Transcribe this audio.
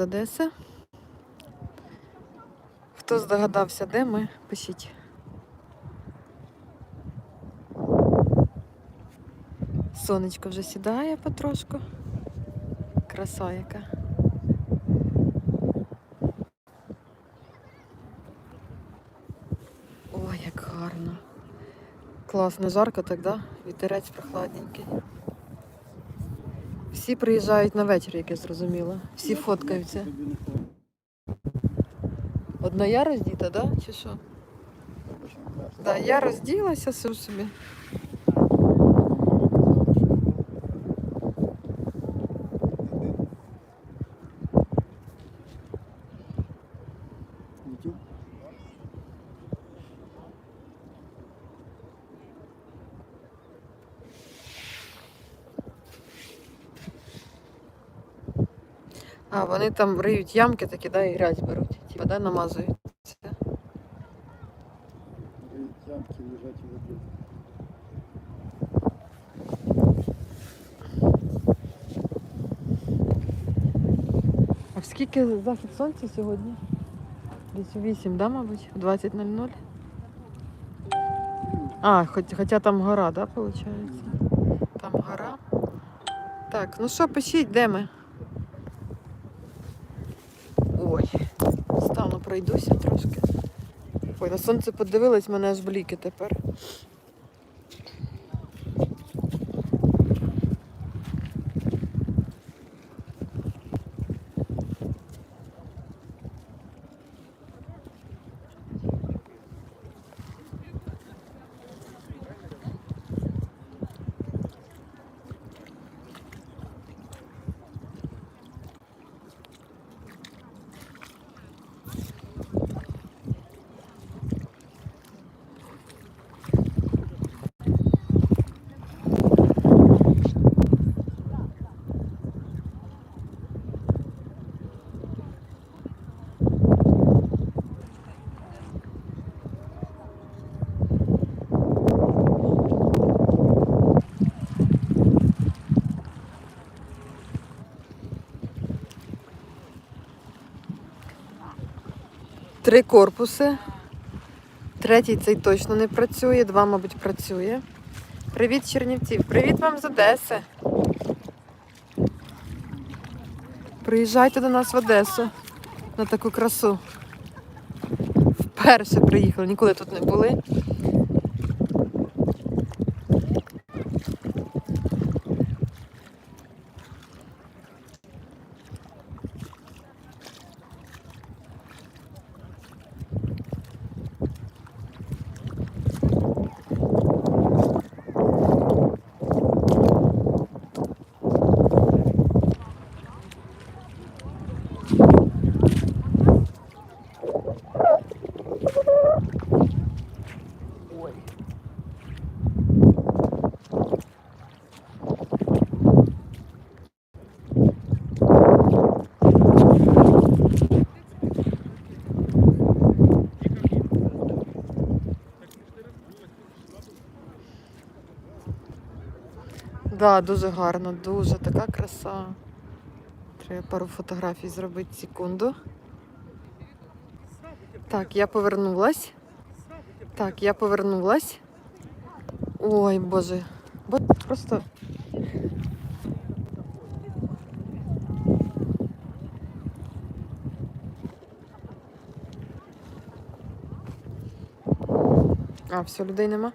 з Одеси. Хто здогадався, де ми, пишіть. Сонечко вже сідає потрошку. Краса яка. Ой, як гарно. Класно, жарко так, да? Вітерець прохладненький. Всі приїжджають на вечір, як я зрозуміла. Всі фоткаються. Одна я роздіта, да? Чи що? Да, я розділася все собі. YouTube. А, вони там риють ямки такі, да, і грязь беруть. Типа, да, намазують. Ямки лежать в воде. А скільки захід сонця сьогодні? Десь у 8, да, мабуть? В 20.00? А, хоч, хоча там гора, да, виходить? Там гора. Так, ну що, пишіть, де ми? Ой, стану, пройдуся трошки. Ой, на сонце подивилась, мене аж бліки тепер. Три корпуси. Третій цей точно не працює, два, мабуть, працює. Привіт, Чернівців. Привіт вам з Одеси. Приїжджайте до нас в Одесу на таку красу. Вперше приїхали, ніколи тут не були. Да, дуже гарно, дуже така краса. Треба пару фотографій зробити секунду. Так, я повернулась. Так, я повернулась. Ой, боже. Бо просто. А, все, людей нема.